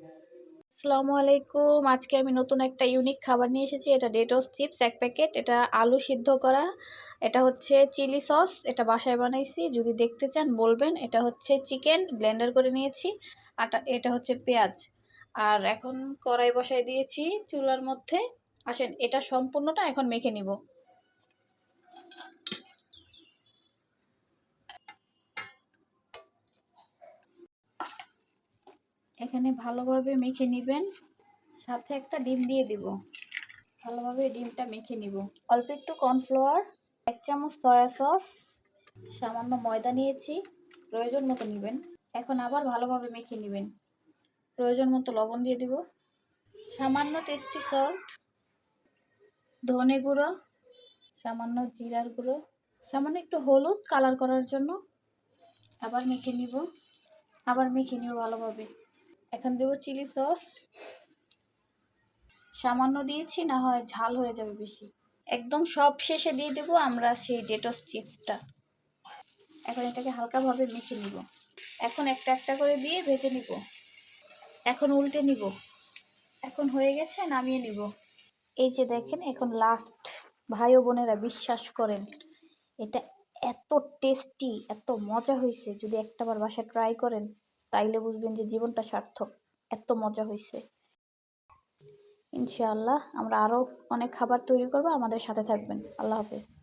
আসসালামু আলাইকুম। আজকে আমি নতুন একটা ইউনিক খাবার নিয়ে এসেছি। এটা ডেটোস চিপস এক প্যাকেট এটা আলু সিদ্ধ করা। এটা হচ্ছে চিলি সস এটা বাসায় বানাইছি। যদি দেখতে চান, বলবেন। এটা হচ্ছে চিকেন ব্লেন্ডার করে নিয়েছি। আর এটা হচ্ছে পেঁয়াজ। আর এখন কড়াই বসাই দিয়েছি চুলার মধ্যে। আসেন, এটা সম্পূর্ণটা এখন মেখে নিব। এখানে ভালোভাবে মেখে নেবেন। সাথে একটা ডিম দিয়ে দিব। ভালোভাবে ডিমটা মেখে নিব। অল্প একটু কর্নফ্লাওয়ার, এক চামচ সয়া সস, সামান্য ময়দা নিয়েছি। প্রয়োজন মতো নেবেন। এখন আবার ভালোভাবে মেখে নেবেন। প্রয়োজন মতো লবণ দিয়ে দিব। সামান্য টেস্টি সল্ট, ধনে গুঁড়ো, সামান্য জিরার গুঁড়ো, সামান্য একটু হলুদ কালার করার জন্য আবার মেখে নিব। আবার মেখে নিব ভালোভাবে। এখন দেবো চিলি সস। সামান্য দিয়েছি, না হয় ঝাল হয়ে যাবে বেশি। একদম সব শেষে দিয়ে দেবো আমরা সেই ডেটস চিপসটা এখন এটাকে হালকাভাবে মেখে নিব। এখন একটা একটা করে দিয়ে ভেজে নিব। এখন উল্টে নিব। এখন হয়ে গেছে, নামিয়ে নিব। এই যে দেখেন, এখন লাস্ট ভাই ও বোনেরা বিশ্বাস করেন, এটা এত টেস্টি এত মজা হয়েছে। যদি একটাবার বাসায় ট্রাই করেন তাইলে বুঝবেন যে জীবনটা সার্থক। এত মজা হয়েছে ইনশাআল্লাহ আমরা আরও অনেক খাবার তৈরি করব, আমাদের সাথে থাকবেন। আল্লাহ হাফেজ।